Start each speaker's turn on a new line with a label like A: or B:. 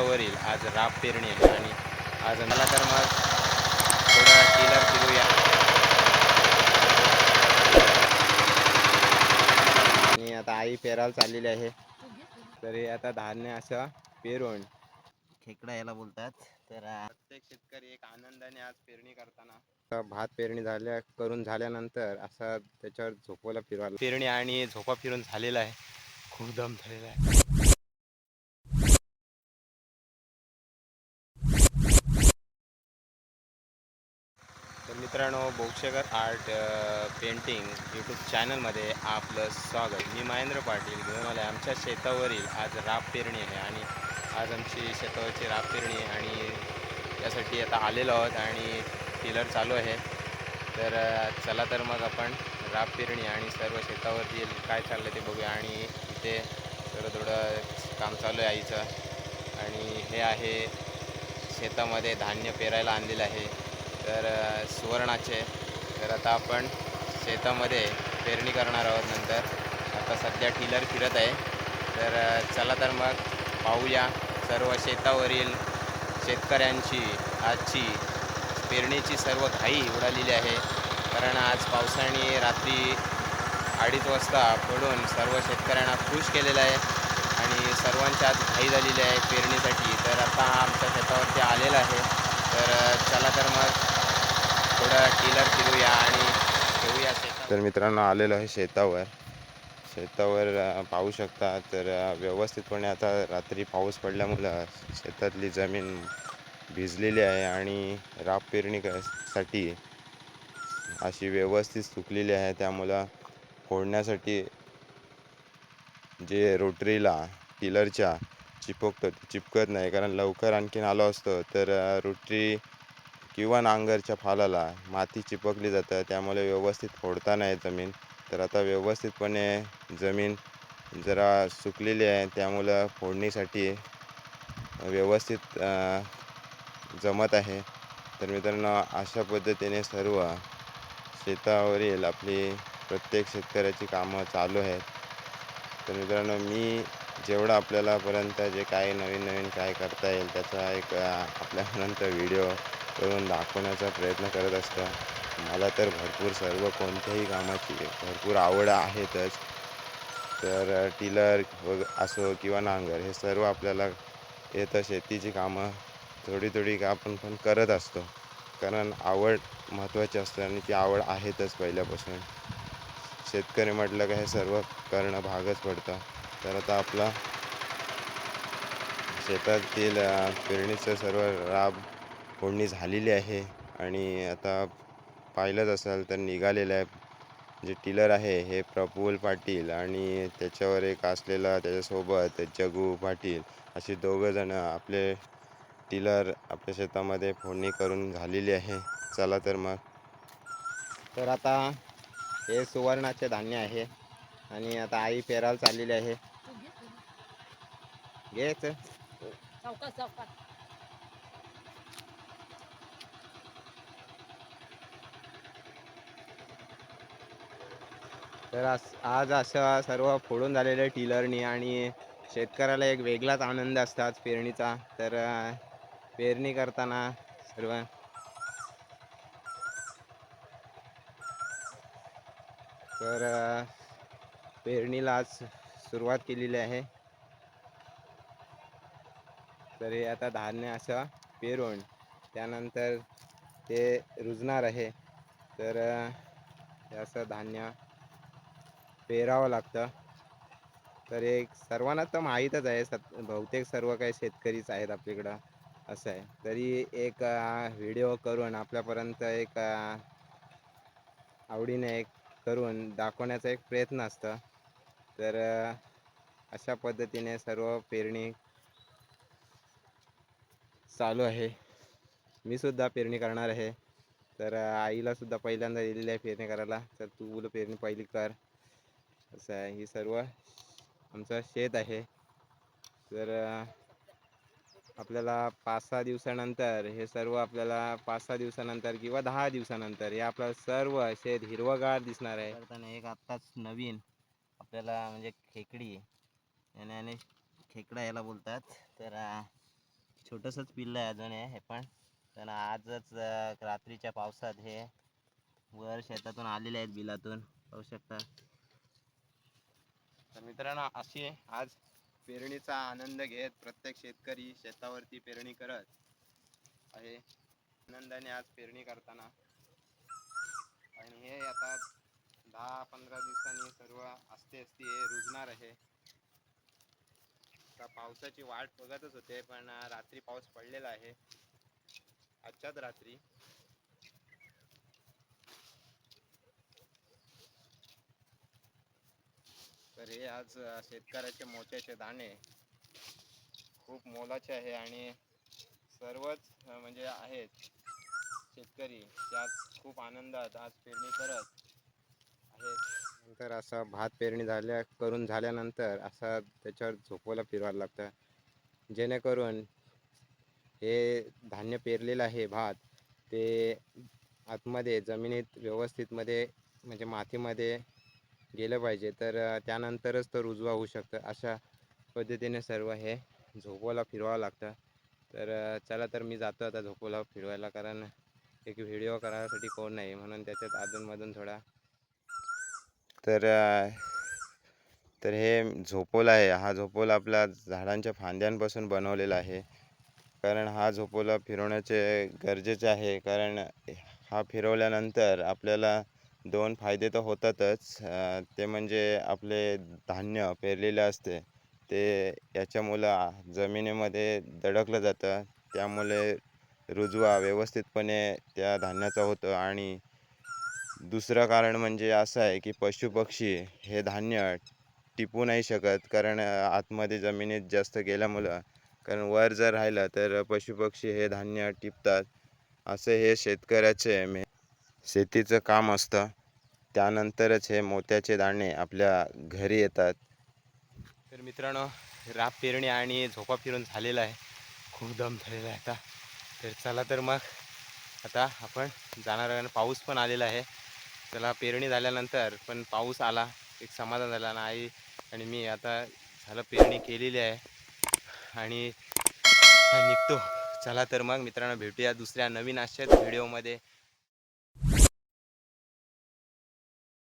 A: वरील आज राब पेरणी आहे आणि आज मला तर मग थोडा टिलर फिरूया. आणि आता आई पेरायला चाललेली आहे. तरी आता धान्य असं पेरून
B: खेकडा याला बोलतात. तर
A: प्रत्येक शेतकरी एक आनंदाने आज पेरणी करताना. भात पेरणी झाल्या करून झाल्यानंतर असं त्याच्यावर झोपायला फिरवायला पेरणी आणि झोपा फिरून झालेला आहे. खूप दम झालेला आहे. मित्रांनो बोक्षकर आर्ट पेंटिंग यूट्यूब चॅनलमध्ये आपलं स्वागत. मी महेंद्र पाटील घेऊन आले आमच्या शेतावरील आज राब पेरणी आहे आणि आज आमची शेतावरची राब पेरणी आहे आणि त्यासाठी आता आलेलो आहोत आणि टिलर चालू आहे. तर चला तर मग आपण राब पेरणी आणि सर्व शेतावरती काय चाललं ते बघूया आणि इथे थोडं थोडं काम चालू आहे आईचं. आणि हे आहे शेतामध्ये धान्य पेरायला आणलेलं आहे. तर सुवर्णाचे. तर आता आपण शेतामध्ये पेरणी करणार आहोत नंतर. आता सध्या टिलर फिरत आहे. तर चला तर मग पाहूया सर्व शेतावरील शेतकऱ्यांची आजची पेरणीची सर्व घाई उडालेली आहे. कारण आज पावसाने रात्री अडीच वाजता पडून सर्व शेतकऱ्यांना खुश केलेलं आहे आणि सर्वांच्या आज घाई झालेली आहे पेरणीसाठी. तर आता आमच्या शेतावरती आलेला आहे. तर चला तर मग थोडं टिलर फिरूया आणि घेऊया शेतात तर मित्रांनो आलेलो आहे शेतावर. शेतावर पाहू शकता तर व्यवस्थितपणे आता रात्री पाऊस पडल्यामुळं शेतातली जमीन भिजलेली आहे आणि राब पेरणी क- साठी अशी व्यवस्थित सुकलेली आहे. त्यामुळं फोडण्यासाठी जे रोटरीला टिलरच्या चिपकतो चिपकत नाही. कारण लवकर आणखीन आलो असतो तर रोटरी किंवा नांगरच्या फालाला माती चिपकली जातं त्यामुळे व्यवस्थित फोडता नाही जमीन. तर आता व्यवस्थितपणे जमीन जरा सुकलेली आहे त्यामुळं फोडणीसाठी व्यवस्थित जमत आहे. तर मित्रांनो अशा पद्धतीने सर्व शेतावरील आपली प्रत्येक शेतकऱ्याची कामं चालू आहेत. तर मित्रांनो मी जेवढं आपल्यालापर्यंत जे काही नवीन नवीन काय करता येईल त्याचा एक आपल्यानंतर आपल्यापर्यंत व्हिडिओ करून दाखवण्याचा प्रयत्न करत असतो. मला तर भरपूर सर्व कोणत्याही कामाची भरपूर आवड आहेतच. तर टिलर वग असो किंवा नांगर हे सर्व आपल्याला येतं. शेतीची कामं थोडी थोडी का आपण पण करत असतो. कारण आवड महत्त्वाची असते आणि ती आवड आहेतच पहिल्यापासून. शेतकरी म्हटलं का हे सर्व करणं भागच पडतं. तर आता आपला शेतातील पेरणीचं सर्व राब फोडणी झालेली आहे आणि आता पाहिलंच असाल तर निघालेलं आहे. जे टिलर आहे हे प्रफुल्ल पाटील आणि त्याच्यावर एक असलेला त्याच्यासोबत जगू पाटील असे दोघंजणं आपले टिलर आपल्या शेतामध्ये फोडणी करून झालेली आहे. चला तर मग. तर आता हे सुवर्णाचे धान्य आहे आणि आता आई पेरायला चाललेली आहे. घ्यायचं तर आज आज असं सर्व फोडून झालेलं टिलरनी आणि शेतकऱ्याला एक वेगळाच आनंद असतो आज पेरणीचा. तर पेरणी करताना सर्व तर पेरणीला आज सुरुवात केलेली आहे. तर हे आता धान्य असं पेरून त्यानंतर ते रुजणार आहे. तर हे असं धान्य पेरावं लागतं. तर एक सर्वांना तर माहीतच आहे सत बहुतेक सर्व काही शेतकरीच आहेत आपल्याकडं असं आहे. तरी एक व्हिडिओ करून आपल्यापर्यंत एक आवडीने एक करून दाखवण्याचा एक प्रयत्न असतं. तर अशा पद्धतीने सर्व पेरणी चालू आहे. मी सुद्धा पेरणी करणार आहे. तर आईला सुद्धा पहिल्यांदा दिलेली आहे पेरणी करायला. तर तू बोल पेरणी पहिली कर. असं आहे. ही सर्व आमचं शेत आहे. तर आपल्याला पाच सहा दिवसानंतर हे सर्व आपल्याला पाच सहा दिवसानंतर किंवा दहा दिवसानंतर हे आपलं सर्व शेत हिरवगार दिसणार आहे.
B: एक आत्ताच नवीन आपल्याला म्हणजे खेकडी याने आणि खेकडा याला बोलतात. तर छोटंसंच पिल्लं आहे अजून हे हे पण. पण आजच रात्रीच्या पावसात हे वर शेतातून आलेले आहेत बिलातून. पाहू शकता.
A: तर मित्रांनो अशी आज पेरणीचा आनंद घेत प्रत्येक शेतकरी शेतावरती पेरणी करत आहे. आनंदाने आज पेरणी करताना. आणि हे आता दहा पंधरा दिवसांनी सर्व असते असते हे रुजणार आहे. आता पावसाची वाट बघतच होते पण रात्री पाऊस पडलेला आहे. आजच्याच रात्री. तर हे आज शेतकऱ्याचे मोत्याचे दाणे. खूप मोलाचे आहे आणि सर्वच म्हणजे आहेत शेतकरी त्यात खूप आनंदात आज पेरणी करत आहेत. नंतर असा भात पेरणी झाल्या करून झाल्यानंतर असा त्याच्यावर झोपवायला फिरवायला लागतं. जेणेकरून हे धान्य पेरलेलं आहे भात ते आतमध्ये जमिनीत व्यवस्थितमध्ये म्हणजे मातीमध्ये गेलं पाहिजे. तर त्यानंतरच तो रुजवा होऊ शकतं. अशा पद्धतीने सर्व हे झोपवायला फिरवावं लागतं. तर चला तर मी जातो आता झोपवायला फिरवायला. कारण एक व्हिडिओ करायसाठी कोण नाही. म्हणून त्याच्यात अधूनमधून थोडा तर तर हे झोपोला आहे. हा झोपोला आपल्या झाडांच्या फांद्यांपासून बनवलेला आहे. कारण हा झोपोला फिरवण्याचे गरजेचे आहे. कारण हा फिरवल्यानंतर आपल्याला दोन फायदे तर होतातच. ते म्हणजे आपले धान्य पेरलेले असते ते याच्यामुळं जमिनीमध्ये दडकलं जातं. त्यामुळे रुजवा व्यवस्थितपणे त्या धान्याचा होतं. आणि दुसरं कारण म्हणजे असं आहे की पशुपक्षी हे धान्य टिपू नाही शकत. कारण आतमध्ये जमिनीत जास्त गेल्यामुळं कारण वर जर राहिलं तर पशुपक्षी हे धान्य टिपतात. असं हे शेतकऱ्याचे मे शेतीचं काम असतं. त्यानंतरच हे मोत्याचे दाणे आपल्या घरी येतात. तर मित्रांनो राप पेरणी आणि झोपा फिरून झालेला आहे. खूप दम झालेला आहे आता. तर चला तर मग आता आपण जाणार आहे पाऊस पण आलेला आहे. चला पेरणी झाल्यानंतर पण पाऊस आला एक समाधान झाला आणि आई आणि मी आता झालं पेरणी केलेली आहे. आणि निघतो. चला तर मग मित्रांनो भेटूया दुसऱ्या नवीन अशाच व्हिडिओमध्ये.